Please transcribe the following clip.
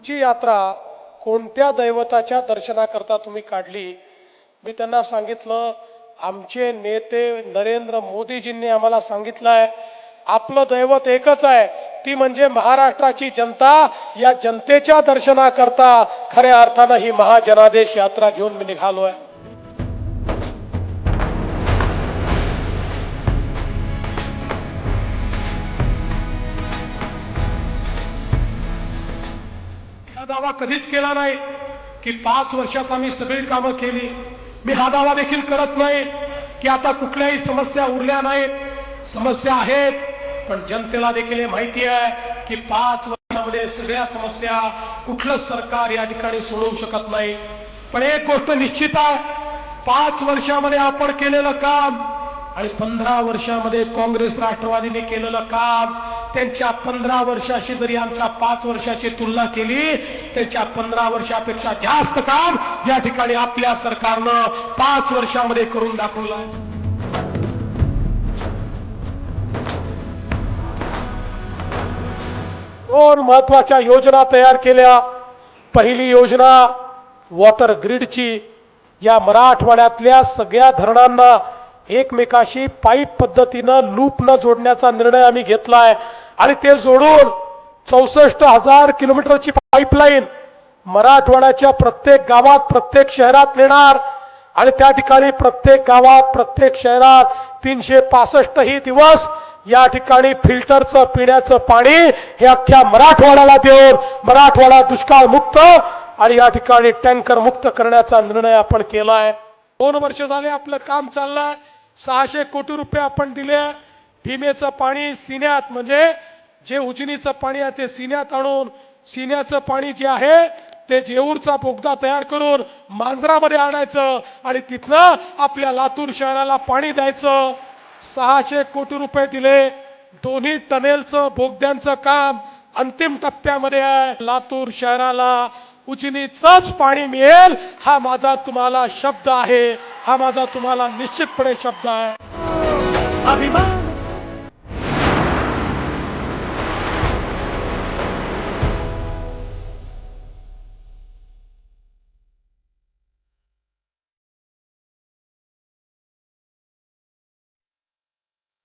तुमची यात्रा कोणत्या दैवताच्या दर्शनाकरता तुम्ही काढली? मी त्यांना सांगितलं आमचे नेते नरेंद्र मोदीजींनी आम्हाला सांगितलं आहे आपलं दैवत एकच आहे ती म्हणजे महाराष्ट्राची जनता या जनतेच्या दर्शनाकरता खऱ्या अर्थानं ही महाजनादेश यात्रा घेऊन मी निघालो आहे दावा कधीच केला नाही की पाच वर्षात आम्ही सगळी कामं केली. मी हा दावा देखील करत नाही की आता कुठल्याही समस्या उरल्या नाहीत. समस्या आहेत पण जनतेला देखील हे माहिती आहे की पाच वर्षामध्ये सगळ्या समस्या कुठलं सरकार या ठिकाणी सोडवू शकत नाही. पण एक गोष्ट निश्चित आहे पाच वर्षामध्ये आपण केलेलं काम आणि पंधरा वर्षामध्ये काँग्रेस राष्ट्रवादीने केलेलं काम त्यांच्या पंधरा वर्षाशी जरी आमच्या पाच वर्षाची तुलना केली त्यांच्या पंधरा वर्षापेक्षा जास्त काम या ठिकाणी आपल्या सरकारनं पाच वर्षामध्ये करून दाखवलं दोन महत्त्वाच्या योजना तयार केल्या. पहिली योजना वॉटर ग्रीडची. या मराठवाड्यातल्या सगळ्या धरणांना एकमेकाशी पाईप पद्धतीनं लूप न जोडण्याचा निर्णय आम्ही घेतलाय. आणि ते जोडून चौसष्ट हजार किलोमीटरची पाईपलाईन मराठवाड्याच्या प्रत्येक गावात प्रत्येक शहरात नेणार. आणि त्या ठिकाणी प्रत्येक गावात प्रत्येक शहरात तीनशे पासष्ट ही दिवस या ठिकाणी फिल्टरचं पिण्याचं पाणी हे अख्ख्या मराठवाड्याला देऊन मराठवाडा दुष्काळ मुक्त आणि या ठिकाणी टँकर मुक्त करण्याचा निर्णय आपण केलाय. दोन वर्ष झाले आपलं काम चाललंय. सहाशे कोटी रुपये आपण दिले भीमेचं पाणी सिन्यात म्हणजे जे उजनीचं पाणी आहे ते सिन्यात आणून सिन्याचं पाणी जे आहे ते जेऊरचा बोगदा तयार करून मांजरामध्ये आणायचं आणि तिथनं आपल्या लातूर शहराला पाणी द्यायचं. सहाशे कोटी रुपये दिले. दोन्ही टनेलचं बोगद्यांचं काम अंतिम टप्प्यामध्ये आहे. लातूर शहराला उजनीचंच पाणी मिळेल हा माझा तुम्हाला शब्द आहे. हा माझा तुम्हाला निश्चितपणे शब्द आहे. अभिमान.